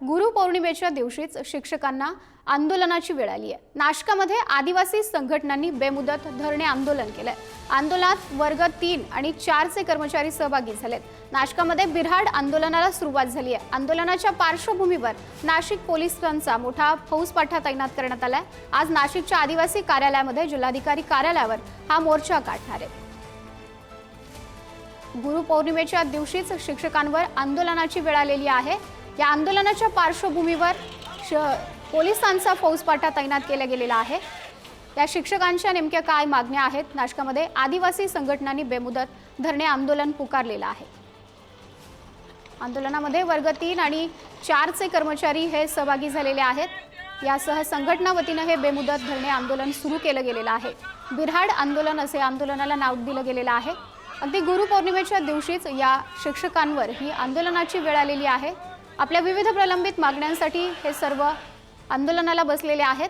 गुरुपौर्णिमेच्या दिवशीच शिक्षकांना आंदोलनाची वेळ आली आहे. नाशकामध्ये आदिवासी संघटनांनी बेमुदत धरणे आंदोलन केलंय. आंदोलनात वर्ग तीन आणि चारचे कर्मचारी सहभागी झालेत. नाशकामध्ये बिराड आंदोलनाला सुरुवात झाली आहे. आंदोलनाच्या पार्श्वभूमीवर नाशिक पोलिसांचा मोठा फौजपाठा तैनात करण्यात आलाय. आज नाशिकच्या आदिवासी कार्यालयामध्ये जिल्हाधिकारी कार्यालयावर हा मोर्चा काढणार आहे. गुरुपौर्णिमेच्या दिवशीच शिक्षकांवर आंदोलनाची वेळ आलेली आहे. या आंदोलनाच्या पार्श्वभूमीवर श पोलिसांचा फौजपाठा तैनात केला गेलेला आहे. या शिक्षकांच्या नेमक्या काय मागण्या आहेत? नाशकामध्ये आदिवासी संघटनांनी बेमुदत धरणे आंदोलन पुकारलेलं आहे. आंदोलनामध्ये वर्ग तीन आणि चारचे कर्मचारी हे सहभागी झालेले आहेत. यासह संघटना वतीनं हे बेमुदत धरणे आंदोलन सुरू केलं गेलेलं आहे. बिऱ्हाड आंदोलन असे आंदोलनाला नाव दिलं गेलेलं आहे. अगदी गुरुपौर्णिमेच्या दिवशीच या शिक्षकांवर ही आंदोलनाची वेळ आलेली आहे. आपल्या विविध प्रलंबित मागण्यांसाठी हे सर्व आंदोलनाला बसलेले आहेत.